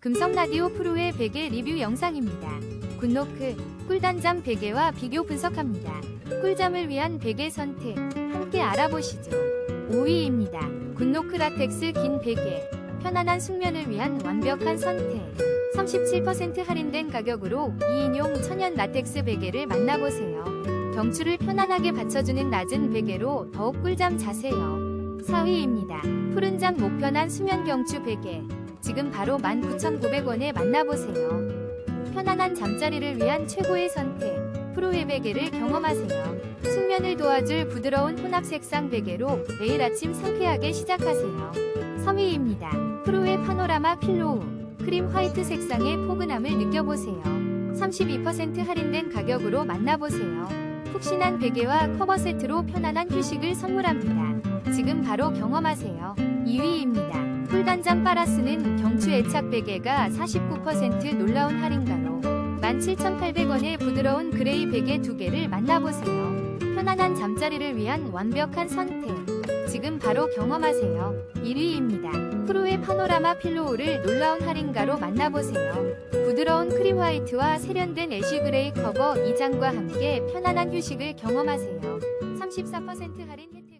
금성라디오 프로의 베개 리뷰 영상입니다. 굿노크, 꿀단잠 베개와 비교 분석합니다. 꿀잠을 위한 베개 선택, 함께 알아보시죠. 5위입니다. 굿노크 라텍스 긴 베개, 편안한 숙면을 위한 완벽한 선택. 37% 할인된 가격으로 2인용 천연 라텍스 베개를 만나보세요. 경추를 편안하게 받쳐주는 낮은 베개로 더욱 꿀잠 자세요. 4위입니다. 푸른잠 목편한 수면 경추 베개. 지금 바로 19,900원에 만나보세요. 편안한 잠자리를 위한 최고의 선택. 프로의 베개를 경험하세요. 숙면을 도와줄 부드러운 혼합 색상 베개로 매일 아침 상쾌하게 시작하세요. 3위입니다. 프로의 파노라마 필로우. 크림 화이트 색상의 포근함을 느껴보세요. 32% 할인된 가격으로 만나보세요. 푹신한 베개와 커버 세트로 편안한 휴식을 선물합니다. 지금 바로 경험하세요. 2위입니다. 꿀단잠 빨아쓰는 경추 애착 베개가 49% 놀라운 할인가로 17,800원의 부드러운 그레이 베개 두 개를 만나보세요. 편안한 잠자리를 위한 완벽한 선택. 지금 바로 경험하세요. 1위입니다. 프로의 파노라마 필로우를 놀라운 할인가로 만나보세요. 부드러운 크림 화이트와 세련된 애쉬 그레이 커버 2장과 함께 편안한 휴식을 경험하세요. 34% 할인 혜택